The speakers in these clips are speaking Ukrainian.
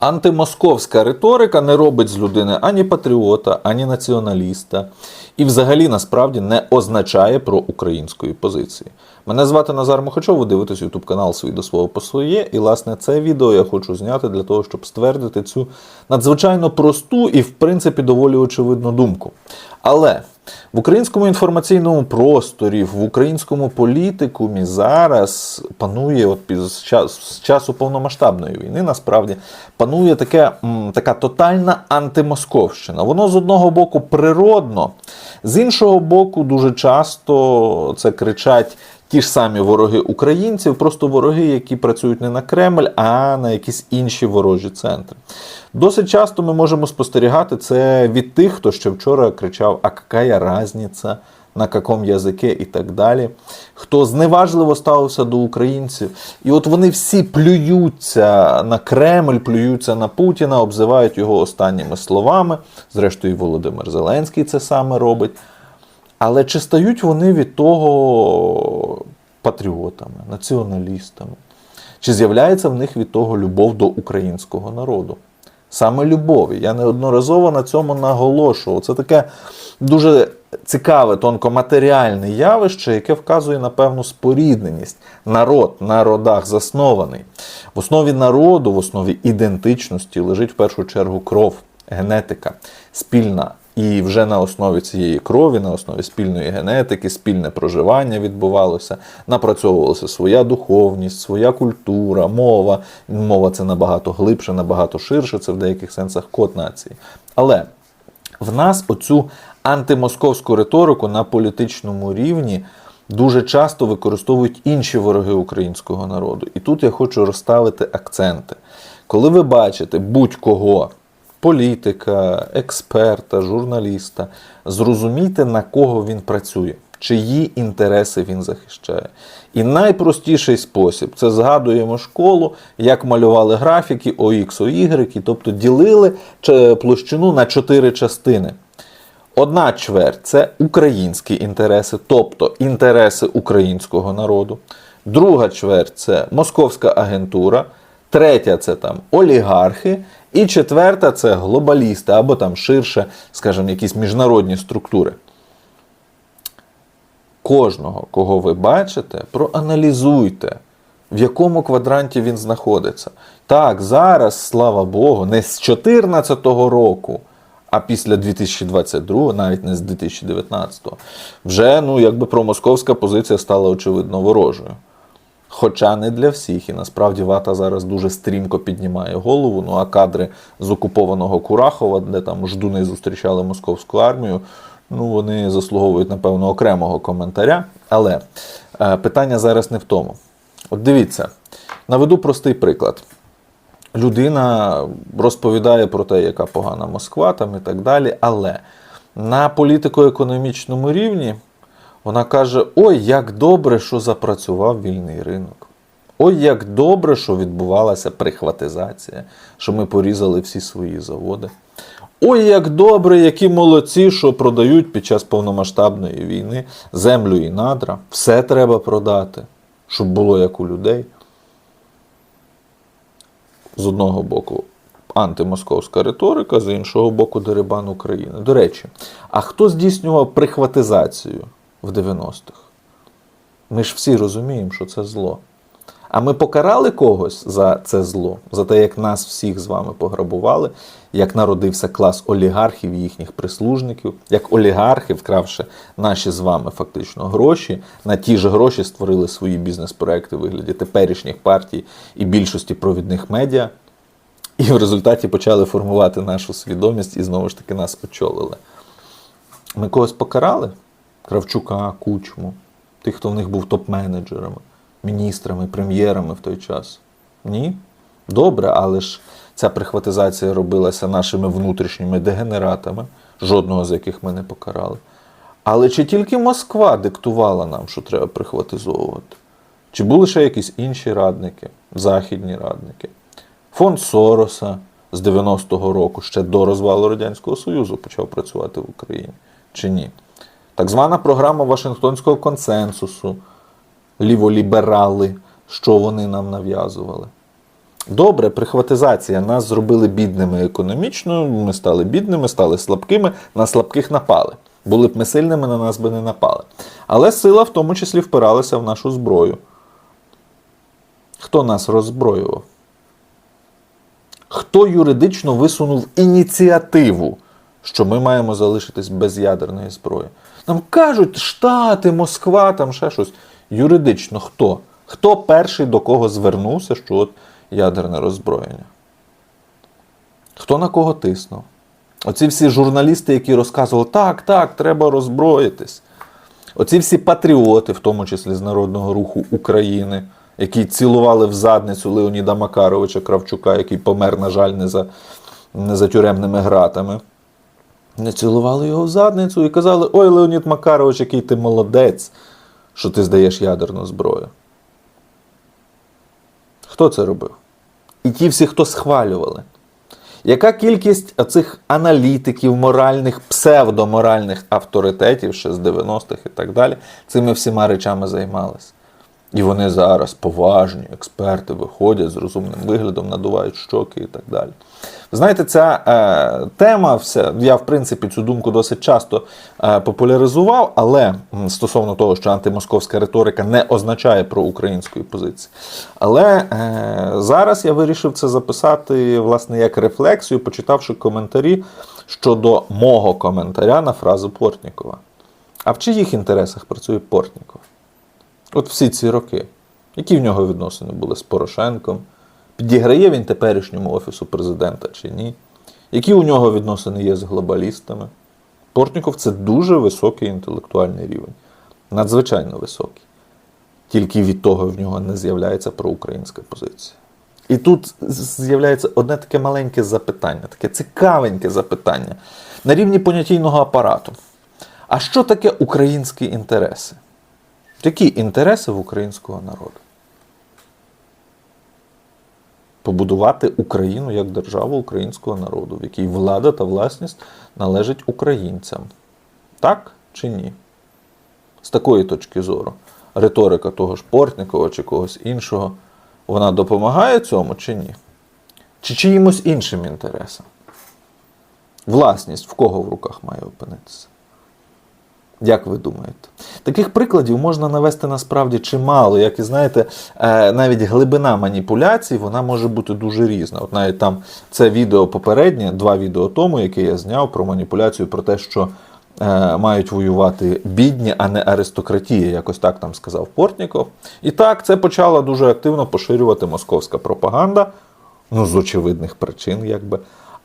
Антимосковська риторика не робить з людини ані патріота, ані націоналіста. І взагалі насправді не означає про української позиції. Мене звати Назар Мохачов, ви дивитесь YouTube канал «Свій до свого по своє. І, власне, це відео я хочу зняти для того, щоб ствердити цю надзвичайно просту і, в принципі, доволі очевидну думку. Але в українському інформаційному просторі, в українському політикумі зараз панує, от з часу повномасштабної війни, насправді панує таке, така тотальна антимосковщина. Воно з одного боку природно, з іншого боку, дуже часто це кричать. Ті ж самі вороги українців, просто вороги, які працюють не на Кремль, а на якісь інші ворожі центри. Досить часто ми можемо спостерігати це від тих, хто ще вчора кричав: А какая разниця? На каком язике і так далі, хто зневажливо ставився до українців. І от вони всі плюються на Кремль, плюються на Путіна, обзивають його останніми словами. Зрештою, Володимир Зеленський це саме робить. Але чи стають вони від того патріотами, націоналістами? Чи з'являється в них від того любов до українського народу? Саме любові. Я неодноразово на цьому наголошував. Це таке дуже цікаве, тонкоматеріальне явище, яке вказує на певну спорідненість. Народ на родах заснований. В основі народу, в основі ідентичності лежить в першу чергу кров, генетика, спільна. І вже на основі цієї крові, на основі спільної генетики, спільне проживання відбувалося, напрацьовувалася своя духовність, своя культура, мова. Мова це набагато глибше, набагато ширше, це в деяких сенсах код нації. Але в нас оцю антимосковську риторику на політичному рівні дуже часто використовують інші вороги українського народу. І тут я хочу розставити акценти. Коли ви бачите будь-кого, політика, експерта, журналіста, зрозумійте, на кого він працює, чиї інтереси він захищає. І найпростіший спосіб це згадуємо школу, як малювали графіки OX, OY, тобто ділили площину на чотири частини. Одна чверть це українські інтереси, тобто інтереси українського народу. Друга чверть це московська агентура. Третя це там олігархи. І четверта це глобалісти або там ширше, скажімо, якісь міжнародні структури. Кожного, кого ви бачите, проаналізуйте, в якому квадранті він знаходиться. Так, зараз, слава Богу, не з 2014 року, а після 2022, навіть не з 2019, вже ну, якби промосковська позиція стала очевидно ворожою. Хоча не для всіх, і насправді вата зараз дуже стрімко піднімає голову. Ну а кадри з окупованого Курахова, де там ждуни зустрічали московську армію, ну вони заслуговують, напевно, окремого коментаря. Але е, питання зараз не в тому. От дивіться, наведу простий приклад. Людина розповідає про те, яка погана Москва там і так далі. Але на політико-економічному рівні вона каже: Ой, як добре, що запрацював вільний ринок. Ой, як добре, що відбувалася прихватизація, що ми порізали всі свої заводи. Ой, як добре, які молодці, що продають під час повномасштабної війни землю і надра. Все треба продати, щоб було як у людей з одного боку антимосковська риторика, з іншого боку, дерибан України. До речі, а хто здійснював прихватизацію в 90-х? Ми ж всі розуміємо, що це зло. А ми покарали когось за це зло, за те, як нас всіх з вами пограбували, як народився клас олігархів і їхніх прислужників, як олігархи, вкравши наші з вами фактично гроші, на ті ж гроші створили свої бізнес-проекти у вигляді теперішніх партій і більшості провідних медіа, і в результаті почали формувати нашу свідомість і знову ж таки нас очолили. Ми когось покарали? Кравчука, Кучму, тих, хто в них був топ-менеджерами, міністрами, прем'єрами в той час. Ні? Добре, але ж ця прихватизація робилася нашими внутрішніми дегенератами, жодного з яких ми не покарали. Але чи тільки Москва диктувала нам, що треба прихватизовувати? Чи були ще якісь інші радники, західні радники? Фонд Сороса з 90-го року, ще до розвалу Радянського Союзу, почав працювати в Україні. Чи ні? Так звана програма Вашингтонського консенсусу, ліволіберали, що вони нам нав'язували. Добре, прихватизація. Нас зробили бідними економічно, ми стали бідними, стали слабкими, на слабких напали. Були б ми сильними, на нас би не напали. Але сила в тому числі впиралася в нашу зброю. Хто нас роззброював? Хто юридично висунув ініціативу, що ми маємо залишитись без ядерної зброї? Нам кажуть, Штати, Москва, там ще щось. Юридично хто? Хто перший до кого звернувся, що от ядерне роззброєння? Хто на кого тиснув? Оці всі журналісти, які розказували, так, так, треба роззброїтись. Оці всі патріоти, в тому числі з Народного руху України, які цілували в задницю Леоніда Макаровича Кравчука, який помер, на жаль, не за, не за тюремними гратами. Не цілували його в задницю і казали: Ой, Леонід Макарович, який ти молодець, що ти здаєш ядерну зброю. Хто це робив? І ті всі, хто схвалювали. Яка кількість цих аналітиків, моральних, псевдоморальних авторитетів ще з 90-х і так далі, цими всіма речами займалися? І вони зараз поважні, експерти виходять з розумним виглядом, надувають щоки і так далі. Знаєте, ця е, тема, вся, я в принципі цю думку досить часто е, популяризував, але стосовно того, що антимосковська риторика не означає про української позиції. Але е, зараз я вирішив це записати власне як рефлексію, почитавши коментарі щодо мого коментаря на фразу Портнікова. А в чиїх інтересах працює Портніков? От всі ці роки. Які в нього відносини були з Порошенком? Підіграє він теперішньому офісу президента чи ні? Які у нього відносини є з глобалістами? Портніков це дуже високий інтелектуальний рівень. Надзвичайно високий. Тільки від того в нього не з'являється проукраїнська позиція. І тут з'являється одне таке маленьке запитання, таке цікавеньке запитання на рівні понятійного апарату. А що таке українські інтереси? Які інтереси в українського народу? Побудувати Україну як державу українського народу, в якій влада та власність належить українцям. Так чи ні? З такої точки зору, риторика того ж Портникова чи когось іншого, вона допомагає цьому чи ні? Чи чиїмось іншим інтересам? Власність в кого в руках має опинитися? Як ви думаєте? Таких прикладів можна навести насправді чимало. Як і знаєте, е, навіть глибина маніпуляцій вона може бути дуже різна. От навіть там це відео попереднє, два відео тому, яке я зняв про маніпуляцію, про те, що е, мають воювати бідні, а не аристократія, якось так там сказав Портніков. І так, це почала дуже активно поширювати московська пропаганда, ну з очевидних причин, якби.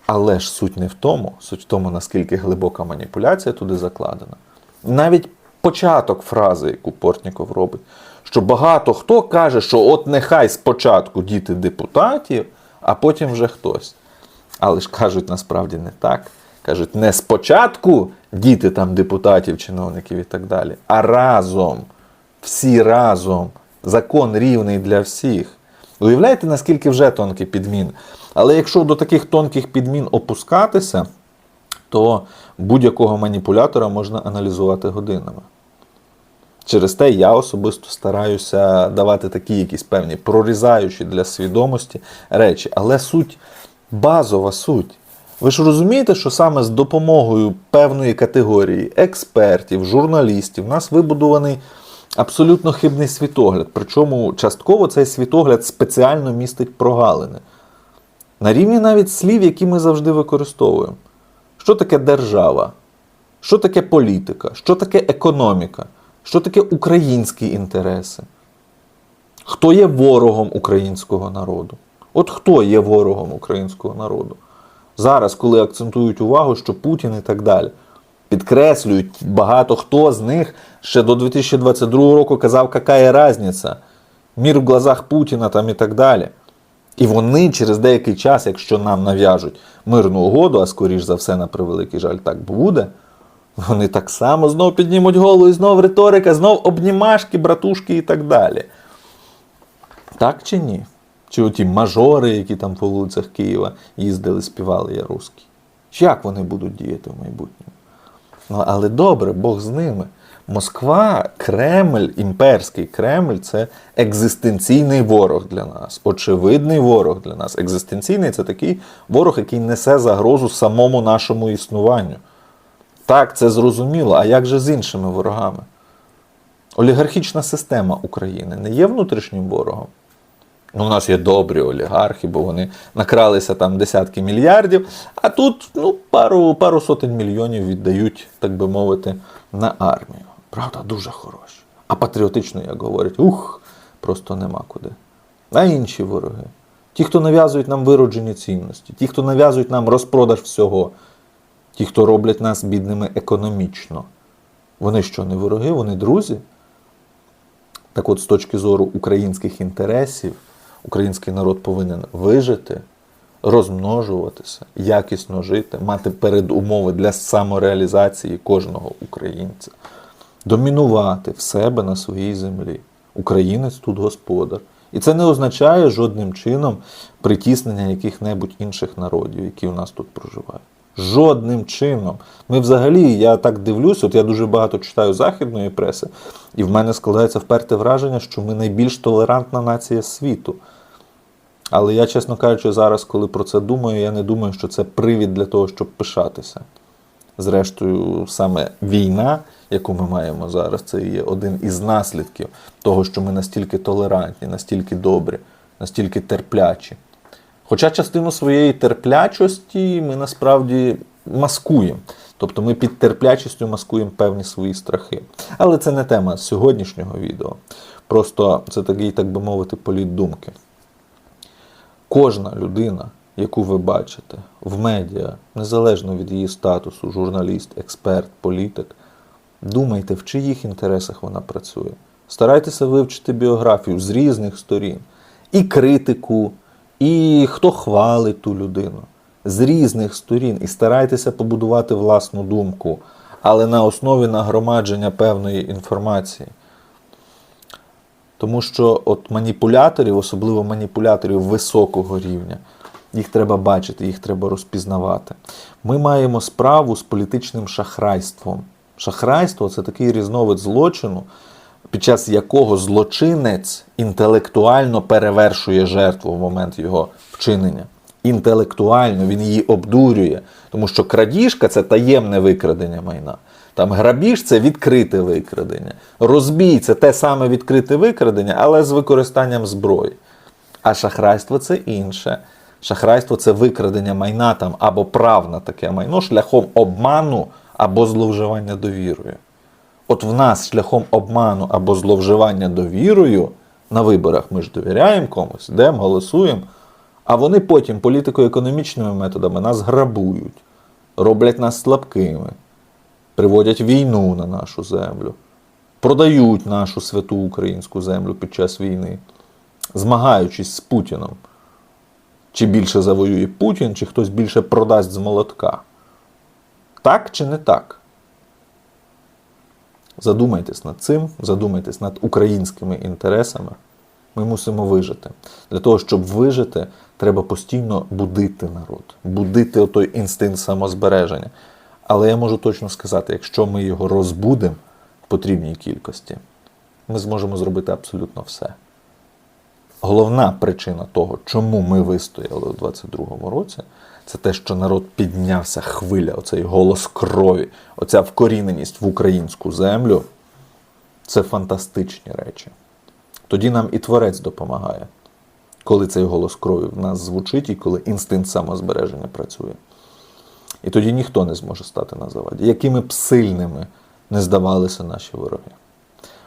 Але ж суть не в тому, суть в тому, наскільки глибока маніпуляція туди закладена навіть початок фрази, яку Портніков робить, що багато хто каже, що от нехай спочатку діти депутатів, а потім вже хтось. Але ж кажуть насправді не так. Кажуть, не спочатку діти там депутатів, чиновників і так далі, а разом, всі разом. Закон рівний для всіх. Уявляєте, наскільки вже тонкий підмін? Але якщо до таких тонких підмін опускатися, то будь-якого маніпулятора можна аналізувати годинами. Через те я особисто стараюся давати такі якісь певні прорізаючі для свідомості речі. Але суть, базова суть. Ви ж розумієте, що саме з допомогою певної категорії експертів, журналістів, у нас вибудований абсолютно хибний світогляд. Причому частково цей світогляд спеціально містить прогалини. На рівні навіть слів, які ми завжди використовуємо. Що таке держава? Що таке політика? Що таке економіка? Що таке українські інтереси? Хто є ворогом українського народу? От хто є ворогом українського народу? Зараз, коли акцентують увагу, що Путін і так далі, підкреслюють, багато хто з них ще до 2022 року казав, яка є різниця, мір в глазах Путіна там і так далі. І вони через деякий час, якщо нам нав'яжуть мирну угоду, а скоріш за все, на превеликий жаль, так буде, вони так само знов піднімуть голову і знов риторика, знов обнімашки, братушки і так далі. Так чи ні? Чи оті мажори, які там по вулицях Києва їздили, співали я русський? Як вони будуть діяти в майбутньому? Ну, але добре, Бог з ними. Москва, Кремль, імперський Кремль це екзистенційний ворог для нас, очевидний ворог для нас. Екзистенційний це такий ворог, який несе загрозу самому нашому існуванню. Так, це зрозуміло. А як же з іншими ворогами? Олігархічна система України не є внутрішнім ворогом. Ну, у нас є добрі олігархи, бо вони накралися там десятки мільярдів, а тут ну, пару, пару сотень мільйонів віддають, так би мовити, на армію. Правда, дуже хороші. А патріотично, як говорять, ух, просто нема куди. А інші вороги. Ті, хто нав'язують нам вироджені цінності, ті, хто нав'язують нам розпродаж всього, ті, хто роблять нас бідними економічно. Вони що, не вороги, вони друзі? Так от, з точки зору українських інтересів, український народ повинен вижити, розмножуватися, якісно жити, мати передумови для самореалізації кожного українця, домінувати в себе на своїй землі. Українець тут господар. І це не означає жодним чином притіснення яких-небудь інших народів, які у нас тут проживають. Жодним чином. Ми взагалі, я так дивлюсь, от я дуже багато читаю західної преси, і в мене складається вперте враження, що ми найбільш толерантна нація світу. Але я, чесно кажучи, зараз, коли про це думаю, я не думаю, що це привід для того, щоб пишатися. Зрештою, саме війна, яку ми маємо зараз, це є один із наслідків того, що ми настільки толерантні, настільки добрі, настільки терплячі. Хоча частину своєї терплячості ми насправді маскуємо. Тобто ми під терплячістю маскуємо певні свої страхи. Але це не тема сьогоднішнього відео. Просто це такий, так би мовити, політ думки. Кожна людина, яку ви бачите в медіа, незалежно від її статусу, журналіст, експерт, політик, думайте, в чиїх інтересах вона працює. Старайтеся вивчити біографію з різних сторін. І критику, і хто хвалить ту людину з різних сторін. І старайтеся побудувати власну думку, але на основі нагромадження певної інформації. Тому що от маніпуляторів, особливо маніпуляторів високого рівня, їх треба бачити, їх треба розпізнавати. Ми маємо справу з політичним шахрайством. Шахрайство це такий різновид злочину, під час якого злочинець інтелектуально перевершує жертву в момент його вчинення. Інтелектуально він її обдурює, тому що крадіжка це таємне викрадення майна. Там грабіж це відкрите викрадення. Розбій це те саме відкрите викрадення, але з використанням зброї. А шахрайство це інше. Шахрайство це викрадення майна там або прав на таке майно шляхом обману або зловживання довірою. От в нас шляхом обману або зловживання довірою на виборах ми ж довіряємо комусь, йдемо, голосуємо, а вони потім політико-економічними методами нас грабують, роблять нас слабкими, приводять війну на нашу землю, продають нашу святу українську землю під час війни, змагаючись з Путіном. Чи більше завоює Путін, чи хтось більше продасть з молотка. Так чи не так? Задумайтесь над цим, задумайтесь над українськими інтересами. Ми мусимо вижити. Для того, щоб вижити, треба постійно будити народ, будити отой інстинкт самозбереження. Але я можу точно сказати, якщо ми його розбудемо в потрібній кількості, ми зможемо зробити абсолютно все. Головна причина того, чому ми вистояли у 22-му році, це те, що народ піднявся хвиля, оцей голос крові, оця вкоріненість в українську землю. Це фантастичні речі. Тоді нам і творець допомагає, коли цей голос крові в нас звучить і коли інстинкт самозбереження працює. І тоді ніхто не зможе стати на заваді, якими б сильними не здавалися наші вороги.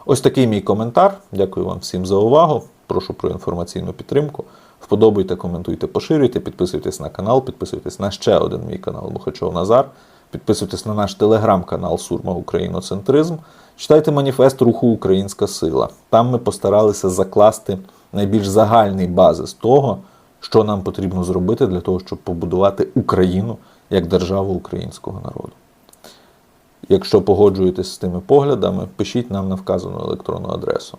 Ось такий мій коментар. Дякую вам всім за увагу. Прошу про інформаційну підтримку. Вподобайте, коментуйте, поширюйте, підписуйтесь на канал, підписуйтесь на ще один мій канал Мухачов Назар. Підписуйтесь на наш телеграм-канал Сурма Україноцентризм. Читайте маніфест руху Українська сила. Там ми постаралися закласти найбільш загальний базис того, що нам потрібно зробити для того, щоб побудувати Україну як державу українського народу. Якщо погоджуєтесь з тими поглядами, пишіть нам на вказану електронну адресу.